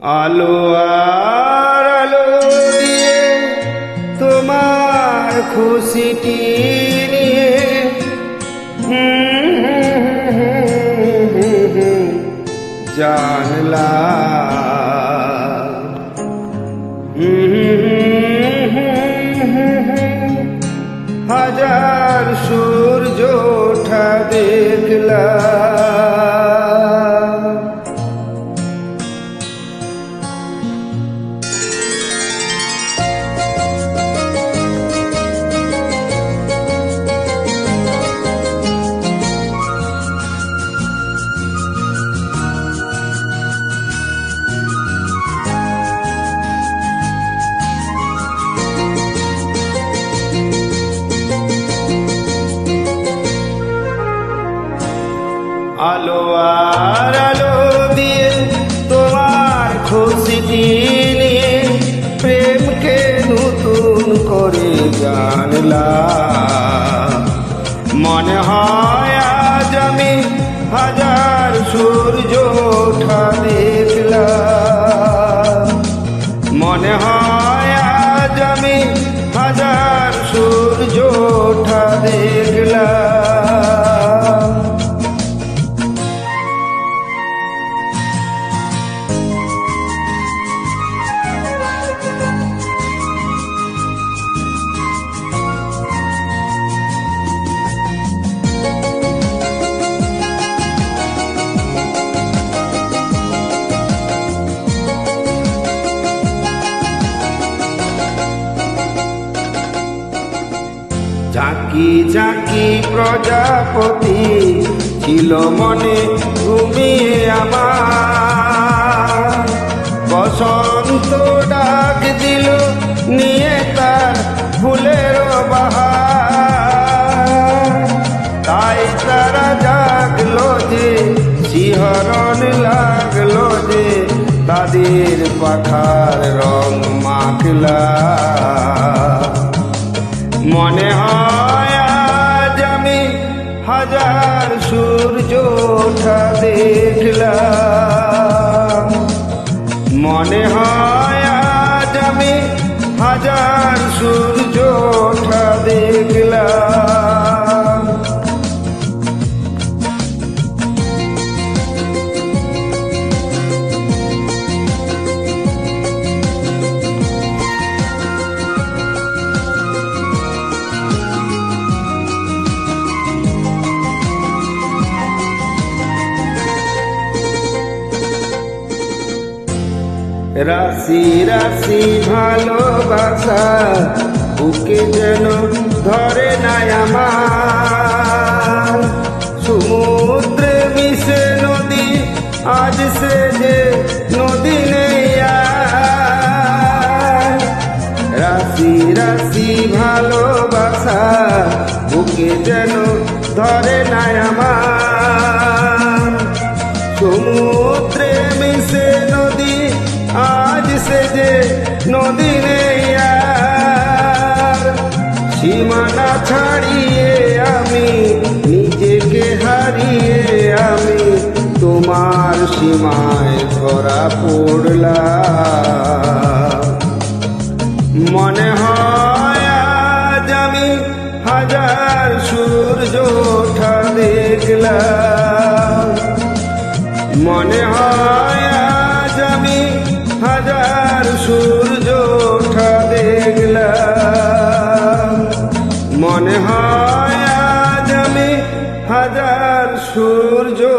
আলো আর আলো দিয়ে তোমার খুশিটি নিয়ে। হুম, হাজার সূর্য ওঠা দেখলাম আলো আর আলো দিয়ে তোমার খুশিটি নিয়ে প্রেমকে নতুন করে জানলাম। মনে হয় আজ আমি হাজার সূর্য ওঠা দেখলাম। মনে হয় আজ আমি হাজার সূর্য ওঠা দেখলাম। ঝাঁকি ঝাঁকি প্রজাপতি ছিল মনে ঘুমিয়ে আমার। বসন্ত ডাক দিল, নিয়ে তার ফুলের তাই তারা জাগলো যে, শিহরণ লাগল যে, তাদের পাখার রং মাখলা। ওঠা দেখলাম। মনে হয় আজ আমি হাজার সূর্য রাশি রাশি ভালোবাসা, বুকে যেন ধরে নাই আমার। সমুদ্রে মিশে নদী, আজ সে যে নদী নেই রাশি রাশি ভালোবাসা, বুকে যেন ধরে নাই আমার। সমুদ্রে যে নদী নেই। সীমানা ছাড়িয়ে আমি, নিজেকে হারিয়ে আমি তোমার সীমায় ধরা পড়লাম মনে হয় আজ আমি হাজার সূর্য ওঠা দেখলাম মনে হয়